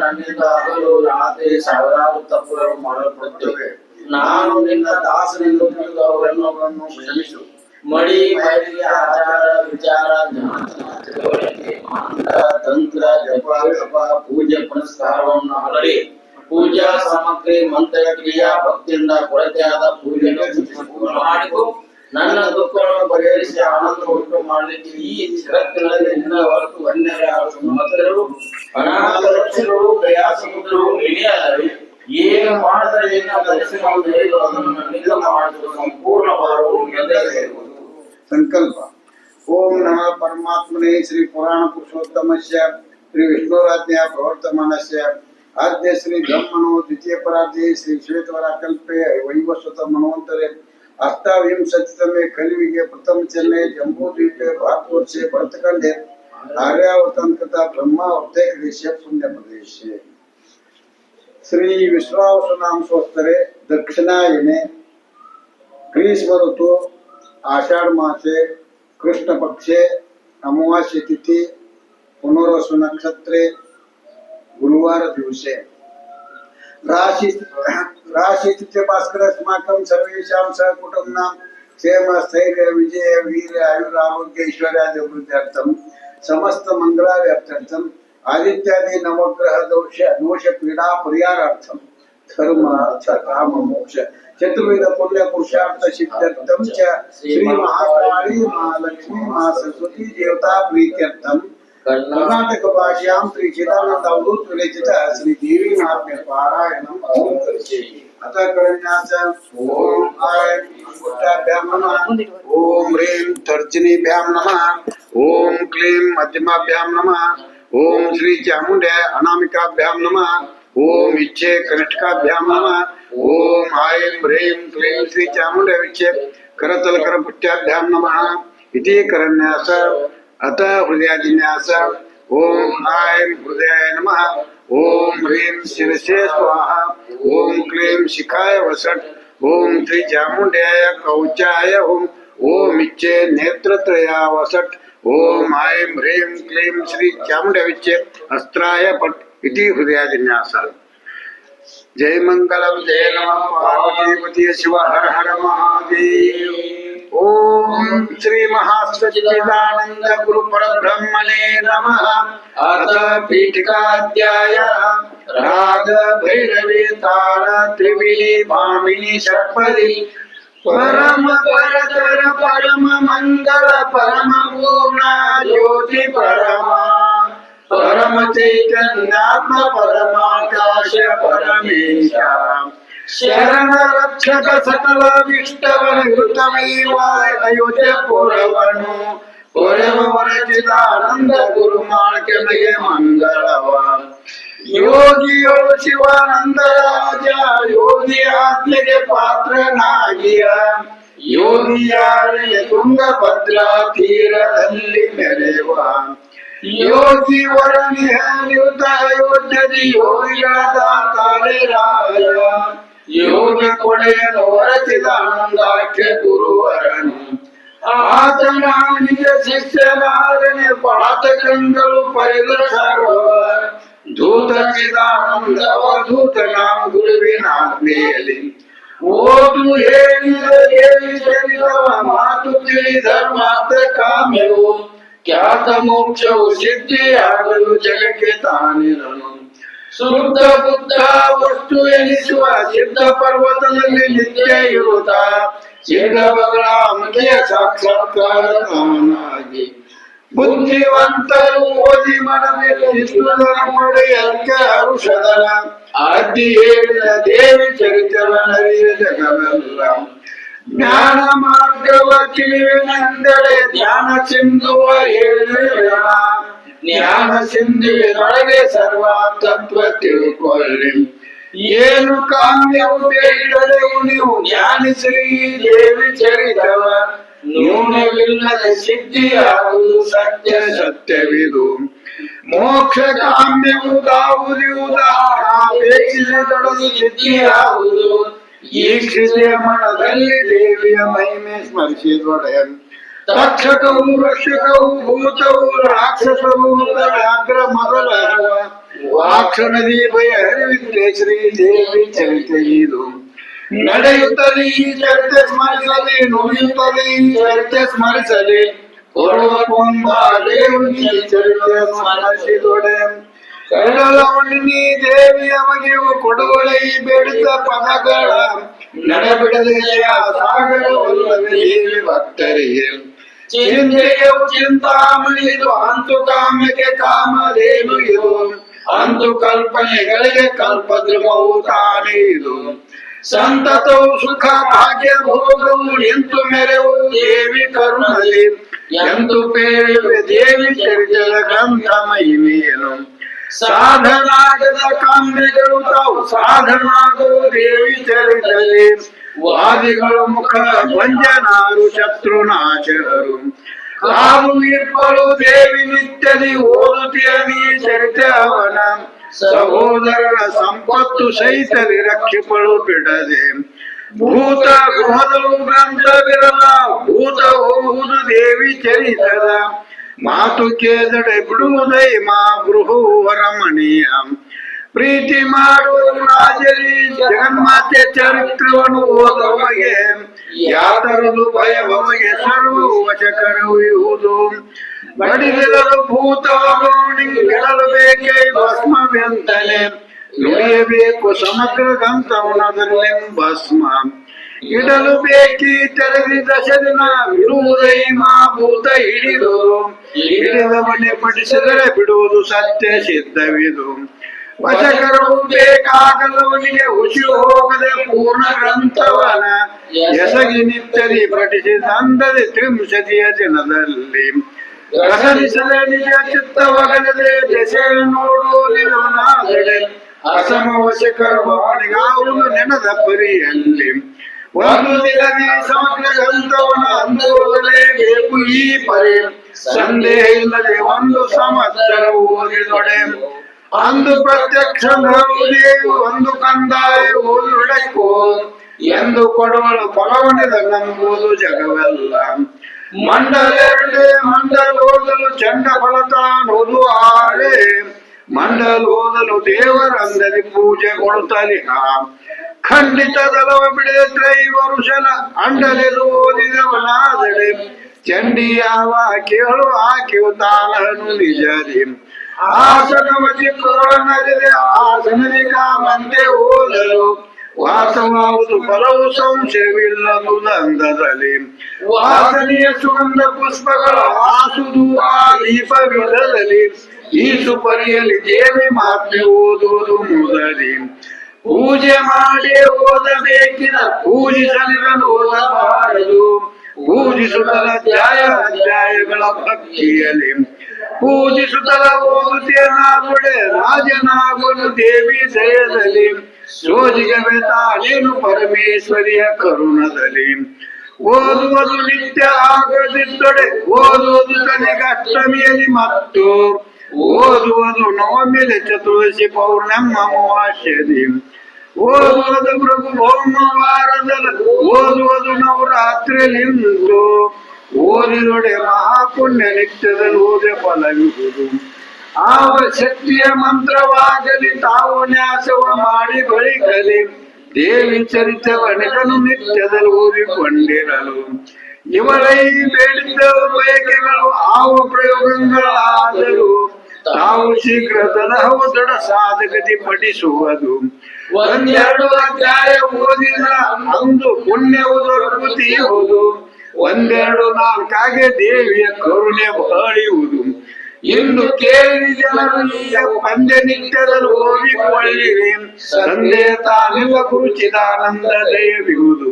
ನನ್ನಿಂದ ಹಗಲು ರಾತ್ರಿ ಸಾವಿರಾರು ತಪ್ಪುಗಳು ಮಾಡಲ್ಪಡುತ್ತವೆ ನಾನು ನಿನ್ನ ದಾಸನೆಂದು ತಿಳಿದು ಅವರನ್ನು ಕ್ಷಮಿಸು. ಮಡಿ ಬಯಲಿಗೆ ಆಚಾರ, ವಿಚಾರ ತಿಳುವಳಿಕೆ ತಂತ್ರ ಜಪ ಜಪ ಪೂಜೆ, ಪುನಸ್ಕಾರವನ್ನು ಹರಡಿ. ಪೂಜಾ ಸಾಮಗ್ರಿ ಮಂತ್ರ ಕ್ರಿಯಾ ಭಕ್ತಿಯಿಂದ ಕೊರತೆಯಾದ ಪೂಜೆಯನ್ನು ಮಾಡಿಕೊ ನನ್ನ ದುಃಖವನ್ನು ಪರಿಹರಿಸಿ ಆನಂದ ಉಂಟು ಮಾಡಲಿಕ್ಕೆ ಈ ಜಗತ್ತಿನಲ್ಲಿ ನಿನ್ನ ಹೊರತು ಅನ್ಯರ ಅನಾಥರು ಇಳಿಯಲ್ಲವೇ ಏನು ಮಾಡಿದರೆ ನಿನ್ನ ದರ್ಶನವನ್ನು ನೀಡು ಅದನ್ನು ನನ್ನಿಂದ ಮಾಡಿದ್ರು ಸಂಪೂರ್ಣ ಭಾರವು ಸಂಕಲ್ಪ. ಓಂ ನಮಃ ಪರಮಾತ್ಮನೇ, ಶ್ರೀ ಪುರಾಣ ಪುರುಷೋತ್ತಮಸ್ಯ, ಶ್ರೀ ವಿಷ್ಣುರಾಜ್ಞ ಪ್ರವರ್ತಮಾನಸ್ಯ ಆದ್ಯ ಶ್ರೀ ಬ್ರಹ್ಮಣೋ ದ್ವಿತೀಯ ಪರಾಧ್ಯ ಶ್ರೀ ಶ್ವೇತವರ ಕಲ್ಪೆ ವೈವಸ್ವತ ಮನೋಂತರೆ અષ્ટાવ્યમ સચિતમે કલિયુગે પ્રથમ ચેન્નઈ જંબુદ્વીપે ભાગવર્ષે ભરતખંડે આર્યાવર્તન તથા બ્રહ્માવર્તે દેશે પુણ્ય પ્રદેશે શ્રી વિશ્વાવસુ નામ સ્વસ્તરે દક્ષિણાયને ગ્રીષ્મ ઋતુ આષાઢ માસે કૃષ્ણ પક્ષે અમાવાસ્ય તિથિ પુનરોસ નક્ષત્રે ગુરુવાર દિવસે. तिथ्य भास्कर अस्माकं सर्वेषां सहकुटुम्नां क्षेम, स्थैर्य, विजय, वीर आयुरारोग्य ऐश्वर्यादिवृद्ध्यर्थं समस्त मङ्गलाव्याप्त्यर्थम् आदित्यादि नवग्रह दोष दोष, पीडा परिहारार्थं धर्म, अर्थ, काम, मोक्ष चतुर्वेद पुण्य, पुरुषार्थ सिद्ध्यर्थं च, श्री महाकाली महालक्ष्मी, महासरस्वती, देवता प्रीत्यर्थं कर्नाटक भाषायां श्री चिदानंद अवधूत विरचित श्री देवी महात्म्य पारायणम् अहं करिष्ये अतः करण्याच ओम आय पुट्टाभ्यां नमः ओम ह्रीं तर्जनीभ्यां नमः ओम क्लीं मध्यमाभ्यां नमः ओम श्री चामुण्डे अनामिकाभ्यां नमः ओम इच्छे कनिष्ठाभ्यां नमः ओम ऐं ह्रीं क्लीं श्री चामुण्डे विच्छे करतलकरपुट्याभ्यां नमः इति करन्यास अत हृदयादिन्यास ओम ऐं हृदयाय नम। ओम ह्रीं शिरसे स्वाहा ओम क्लीं शिखाय वसट् ओम श्री चामुण्ड्याय कवचाय ओम ओम इच्छे नेत्रत्रया वसट् ओम ऐं ह्रीं क्लीं श्री चामुण्डविच्छे अस्त्राय पट् इति हृदयादिन्यास जय मंगलम जय नमः। पार्वतीपति शिव हर हर महादेव। ओम श्री महासच्चिदानंद गुरु परब्रह्मणे नमः। अथ पीठिकाध्याय राग भैरवी ताल त्रिविली भामिनी षट्पदी परम परतर परम मंगल परम पूर्ण ज्योति परमा। परम चैतन्यात्म परमाकाश परमेश। शरण रक्षक सकल विष्टवन ಅಯೋಧ್ಯಪುರವನು ಪುರವರಚಿದಾನಂದ ಗುರುಮಾಳ್ಕೆಮಗೆ ಮಂಗಳವ ಯೋಗಿಯೊಳು ಶಿವಾನಂದ ರಾಜ ಯೋಗಿ ಆತ್ಮೆಗೆ ಪಾತ್ರನಾಗಿಯ ಯೋಗಿಯಾರೆಯ ತುಂಗಭದ್ರ ತೀರದಲ್ಲಿ ಮೆರೆವ ಯೋಗಿ ವರ ನಿಹರಿಯುತ ಯೋಗಿ ಯೋಗಿಗಳ ತಾರೆ ರಾಯ ಯೋಗ ಕೊಡೆಯಲು ಹೊರಚಿದ ಆನಂದಾಖ್ಯ ಗುರುವರನು. ಆತನ ನಿಜ ಶಿಷ್ಯನಾದನೆ ಪಾತಕಂಗಳು ಪಡೆದ ಸರ್ವ ದೂತ ಚಿದಾನಂದವ ಗುರುವಿನ ಗುರುವಿನಾಜ್ಞೆಯಲ್ಲಿ ಓದು ಹೇಳಿದ ಹೇಳಿ ಚರಿತವ ಮಾತು ತಿಳಿ ಮಾತ್ರ ಕಾಮ್ಯವು. ಖ್ಯಾತ ಮೋಕ್ಷವು ಸಿದ್ಧಿಯಾಗಲು ಜಗಕ್ಕೆ ತಾನಿರನು. ಶುದ್ಧ ಬುದ್ಧ ವಸ್ತು ಎನಿಸುವ ಸಿದ್ಧ ಪರ್ವತದಲ್ಲಿ ನಿತ್ಯ ಇರುತ್ತ ಸಿದ್ಧಗಳ ಸಾಕ್ಷಾತ್ಕಾರ ತಾನಾಗಿ ಬುದ್ಧಿವಂತರು ಓದಿ ಮನದಲ್ಲಿ ಪಡೆಯಂಕ ಅರುಷದನ ಆದಿ ಹೇಳಿದ ದೇವಿ ಚರಿತ್ರವನರಿಯ ಜಗವೆಲ್ಲ ಜ್ಞಾನ ಮಾರ್ಗವ ತಿಳಿವಿನೆಂದರೆ ಜ್ಞಾನ ಸಿಂಧುವ ಹೇಳಿದ ಜ್ಞಾನ ಸಿಂಧುವಿನೊಳಗೆ ಸರ್ವ ತತ್ವ ತಿಳ್ಕೊಳ್ಳಿ ಏನು ಕಾಮ್ಯವು ಬೇಡಲೆವು ನೀವು ಜ್ಞಾನಿಸಿರಿ, ದೇವಿ ಚರಿತವ. ನ್ಯೂನವಿಲ್ಲದ ಸಿದ್ಧಿಯಾಗುವುದು ಸತ್ಯ ಸತ್ಯವಿದು. ಮೋಕ್ಷ ಕಾಮ್ಯವುದಾವುದಿರುವುದಾಪೇಕ್ಷಿಸಿದೊಡದು ಸಿದ್ಧಿಯಾಗುವುದು. ಈ ಕ್ಷಿತಿಯ ಮನದಲ್ಲಿ ದೇವಿಯ ಮಹಿಮೆ ಸ್ಮರಿಸಿದೊಡೆ ತಕ್ಷಕವು ರಕ್ಷಕವು ಭೂತವು ರಾಕ್ಷಸವು ವ್ಯಾಘ್ರ ಮೊದಲ ವಾಕ್ಷ ನದಿ ಭಯ ಹರಿವಿದ್ದೆ ಶ್ರೀದೇವಿ ಚರಿತೆ ಇದು ನಡೆಯುತ್ತಲೇ ಈ ಚರಿತೆ ಸ್ಮರಿಸಲಿ ನುಡಿಯುತ್ತಲೇ ಈ ಚರಿತೆ ಸ್ಮರಿಸಲಿ ಕೊಡುವ ಕೊಂಬ ದೇವಿಗೆ ಚರಿತೆ ಸ್ಮರಿಸಿದೊಡೆ ಕಡಲವಣ್ಣಿ ದೇವಿಯ ಬಗೆಯು ಕೊಡುವಳೈ ಬೇಡಿದ ಪದಗಳ ನಡೆಬಿಡದೆ ಸಾಗರವಲ್ಲವೇ ದೇವಿ ಭಕ್ತರಿಗೆ ಚಿಂತೆಯು ಚಿಂತಾಮಣಿ ಇದು ಅಂತು ಕಾಮಕ್ಕೆ ಕಾಮಧೇನು ಇದು ಅಂತು ಕಲ್ಪನೆಗಳಿಗೆ ಕಲ್ಪದ್ರಮವು ತಾನೇ ಇದು ಸಂತತವು ಸುಖ ಭಾಗ್ಯ ಭೋಗವು ಎಂತು ಮೆರೆವು ದೇವಿ ಕರುಣಲಿ. ಎಂದು ಪೇರಿವೆ ದೇವಿ ಚರಿತದ ಗ್ರಂಥ ಮಹಿಮೆಯನು ಸಾಧನಾಗದ ಕಾಮ್ಯಗಳು ತಾವು ಸಾಧನಾಗವು ದೇವಿ ಚರಿತದೆ ವಾದಿಗಳು ಮುಖ ಭಂಜನಾರು ಶತ್ರುನಾಶರು. ಕಾವು ಇರ್ಪಳು ದೇವಿ ನಿತ್ಯದಿ ಓದುತ್ತಿಯ ನೀ ಚರಿತೆ ಅವನ ಸಹೋದರರ ಸಂಪತ್ತು ಸಹಿತಲಿ ರಕ್ಷಿಪಳು ಬಿಡದೆ ಭೂತ ಗೃಹದಲು ಗ್ರಂಥವಿರಲ ಭೂತ ಹೋಗುವುದು ದೇವಿ ಚರಿತದ ಮಾತು ಕೇದಡೆ ಬಿಡುವುದೈ ಮಾ ಗೃಹವರ ಮಣಿಯ ಪ್ರೀತಿ ಮಾಡುವ ರಾಜರಿ ಜಗನ್ಮಾತೆ ಚರಿತ್ರವನ್ನು ಓದವಗೆ ಯಾತರದು ಭಯವಮಗೆ ಸರ್ವ ವಶಕರುವುದು ಬಡಿದಿರಲು ಭೂತವನು ಗೆಳಲು ಬೇಕೇ ಭಸ್ಮವೆಂತಲೆ ನುಡಿಯಬೇಕು ಸಮಗ್ರ ಗಂತವನದಲ್ಲಿ ಭಸ್ಮ. ಇಡಲು ಬೇಕಿ ತೆರೆದಿ ದಶದಿನ ಇರುವುದೈ ಮಾ ಭೂತ ಹಿಡಿದು. ಹಿಡಿದ ಮನೆ ಪಡಿಸಿದರೆ ಬಿಡುವುದು ಸತ್ಯ ಸಿದ್ಧವಿದು. ವಶಕರು ಬೇಕಾಗದವನಿಗೆ ಉಸಿ ಹೋಗದೆ ಪೂರ್ಣ ಗ್ರಂಥವನ ಎಸಗಿ ನಿತ್ಯದಿ ಪಠಿಸಿ ತಂದದೆ ತ್ರಿಂಶತಿಯ ದಿನದಲ್ಲಿ. ರಸನಿಸದೆ ನಿಜ ಚಿತ್ತವಗಲದೆ ದೆಸೆ ನೋಡುವುದಿರುವನಾದಡೆ ಅಸಮ ವಶಕರವನಿಗಾವುದು ನೆನದ ಪರಿಯಲ್ಲಿ. ಒಂದು ದಿನದಿ ಸಮಗ್ರ ಗ್ರಂಥವನ ಬೇಕು ಈ ಪರಿ. ಸಂದೇಹ ಇಲ್ಲದೆ ಒಂದು ಸಮಸ್ತರ ಓದಿದೊಡೆ. ಅಂದು ಪ್ರತ್ಯಕ್ಷ ಒಂದು ಕಂದಾಯ ಓದುಡಕ್ಕೋ ಎಂದು ಕೊಡುವಳು ಫಲವನಿದ ನಂಬುವುದು ಜಗವೆಲ್ಲ. ಮಂಡಲೆ ಮಂಡಲ್ ಓದಲು ಚಂಡ ಫಲತಾನುವುದು ಆಳೆ ಮಂಡಲ್ ಓದಲು ದೇವರಂದರಿ ಪೂಜೆ ಕೊಡುತ್ತಲಿ ಖಂಡಿತದಲವ ದಲವ ಬಿಡಿದ್ರೆ ಇವರು ಜನ ಓದಿದವನಾದಡೆ ಚಂಡಿ ಯಾವ ಕೇಳು ಆಕೆಯು ತಾನನು ನಿಜರಿ ಆಸನವತಿ ನರಿದೆ ಆಸನದಿ ಕಾಮಂತೆ ಓದಲು ವಾಸವಾವುದು ಫಲವು ಸಂಶಯವಿಲ್ಲದು ದಂದದಲ್ಲಿ ವಾಸನೆಯ ಸುಗಂಧ ಪುಷ್ಪಗಳು ಆಸುದು ಆ ದೀಪವಿಲ್ಲದಲ್ಲಿ ಈ ಸುಪರಿಯಲ್ಲಿ ದೇವಿ ಮಾತ್ಮೆ ಓದುವುದು ಮೊದಲಿ. ಪೂಜೆ ಮಾಡಿ ಓದಬೇಕಿನ ಪೂಜಿಸಲಿರಲು ಓದಬಾರದು. ಪೂಜಿಸುತ್ತಲ ಅಧ್ಯಾಯ ಅಧ್ಯಾಯಗಳ ಭಕ್ತಿಯಲ್ಲಿ. ಪೂಜಿಸುತ್ತಲ ಓದುತ್ತೇನಾಗುಡೆ ರಾಜನಾಗಲು ದೇವಿ ದಯದಲ್ಲಿ. ಸೋಜಿಗೆ ತಾನೇನು ಪರಮೇಶ್ವರಿಯ ಕರುಣದಲ್ಲಿ. ಓದುವುದು ನಿತ್ಯ ಆಗದಿದ್ದೊಡೆ ಓದುವುದು ತನಗೆ ಅಷ್ಟಮಿಯಲ್ಲಿ ಮತ್ತು ಓದುವುದು ನವಮಿಯಲ್ಲಿ ಚತುರ್ದಶಿ ಪೌರ್ಣಮ್ಮ ಅಮಾವಾಸ್ಯದಿ ಓದುವುದು ಪ್ರಭು ಭೌಮವಾರದಲ್ಲಿ ಓದುವುದು ನವರಾತ್ರಿಯಲ್ಲಿಂದು. ಓದಿದೊಡೆ ಮಹಾಪುಣ್ಯ ನಿತ್ಯದಲ್ಲಿ ಓದೆ ಫಲವಿಹುದು ಆವ ಶಕ್ತಿಯ ಮಂತ್ರವಾಗಲಿ ತಾವು ನ್ಯಾಸವ ಮಾಡಿ ಬಳಿಕಲಿ ದೇವಿ ಚರಿತವನಿಗನು ನಿತ್ಯದಲ್ಲಿ ಓದಿಕೊಂಡಿರಲು. ಇವರೈ ಬೇಡಿದ್ದ ಬಯಕೆಗಳು ಆವ ಪ್ರಯೋಗಗಳಾದರೂ ತಾವು ಶೀಘ್ರ ತನಹವು ದೃಢ ಸಾಧಕತೆ ಪಡಿಸುವುದು. ಒಂದೆರಡು ಅಧ್ಯಾಯ ಓದಿದ ಅಂದು ಪುಣ್ಯವು ದೊರಕುತ್ತಿಯುವುದು ಒಂದೆರಡು ನಾಲ್ಕಾಗೆ ದೇವಿಯ ಕರುಣೆ ಬಾಳಿಯುವುದು. ಎಂದು ಕೇಳಿ ಜನರು, ಈಗ ಪಂದ್ಯ ನಿತ್ಯದಲ್ಲಿ ಓದಿಕೊಳ್ಳಿರಿ ಸಂದೇಹ ತಾನಿವ ಕುರುಚಿದಾನಂದ ದಯವಿರುವುದು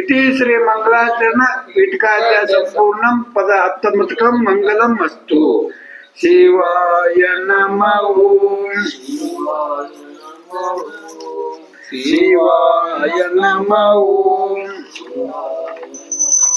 ಇತಿ ಶ್ರೀ ಮಂಗಳಾಚರಣ ಇಟ್ಕಾಚ ಸಂಪೂರ್ಣ ಪದ ಹತ್ತೊಂಬತ್ತು ಮಂಗಲಂ ಅಸ್ತು. ಶಿವಾಯ ನಮೋ. ಶಿವಾಯ ನಮಃ.